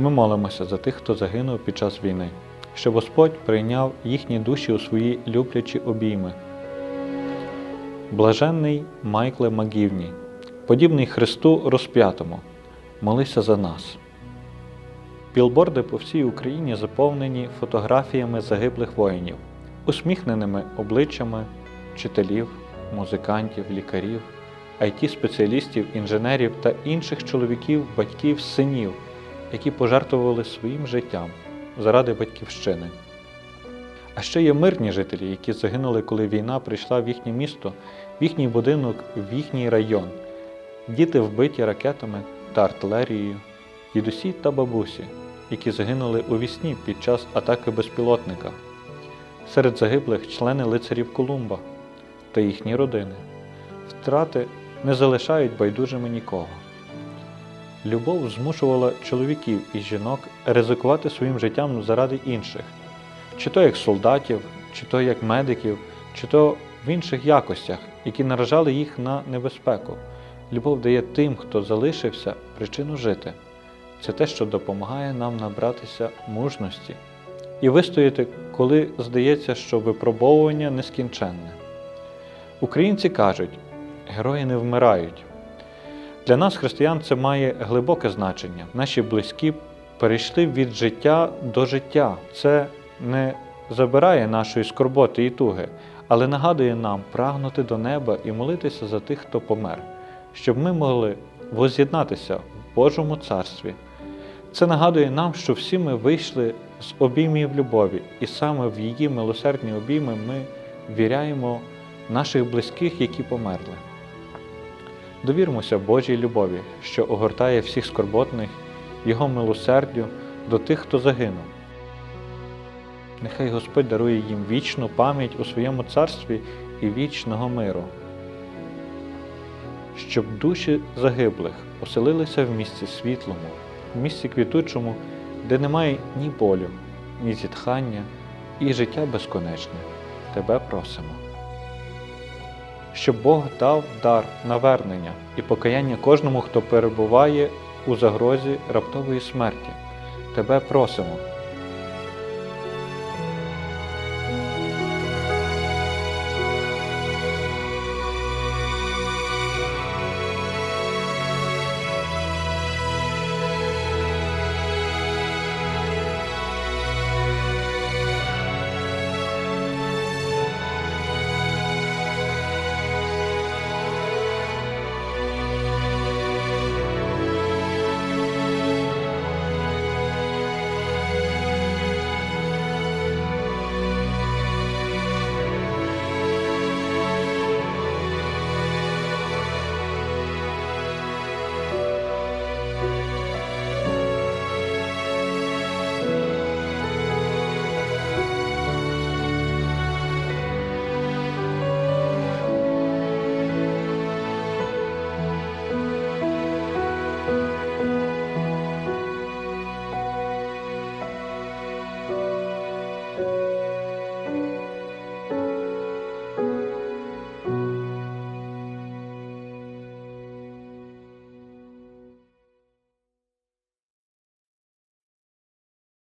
Ми молимося за тих, хто загинув під час війни, щоб Господь прийняв їхні душі у свої люблячі обійми. Блаженний Майкле Магівні, подібний Христу розп'ятому, молися за нас. Білборди по всій Україні заповнені фотографіями загиблих воїнів, усміхненими обличчями вчителів, музикантів, лікарів, IT-спеціалістів, інженерів та інших чоловіків, батьків, синів, які пожертвували своїм життям заради батьківщини. А ще є мирні жителі, які загинули, коли війна прийшла в їхнє місто, в їхній будинок, в їхній район. Діти вбиті ракетами та артилерією, дідусі та бабусі, які загинули у вісні під час атаки безпілотника. Серед загиблих члени лицарів Колумба та їхні родини. Втрати не залишають байдужими нікого. Любов змушувала чоловіків і жінок ризикувати своїм життям заради інших, чи то як солдатів, чи то як медиків, чи то в інших якостях, які наражали їх на небезпеку. Любов дає тим, хто залишився, причину жити. Це те, що допомагає нам набратися мужності і вистояти, коли здається, що випробовування нескінченне. Українці кажуть, герої не вмирають. Для нас, християн, це має глибоке значення. Наші близькі перейшли від життя до життя. Це не забирає нашої скорботи і туги, але нагадує нам прагнути до неба і молитися за тих, хто помер, щоб ми могли воз'єднатися в Божому царстві. Це нагадує нам, що всі ми вийшли з обіймів любові, і саме в її милосердні обійми ми віряємо наших близьких, які померли. Довірмося Божій любові, що огортає всіх скорботних, Його милосердю до тих, хто загинув. Нехай Господь дарує їм вічну пам'ять у своєму царстві і вічного миру, щоб душі загиблих оселилися в місці світлому, в місці квітучому, де немає ні болю, ні зітхання, і життя безконечне. Тебе просимо щоб Бог дав дар навернення і покаяння кожному, хто перебуває у загрозі раптової смерті. Тебе просимо,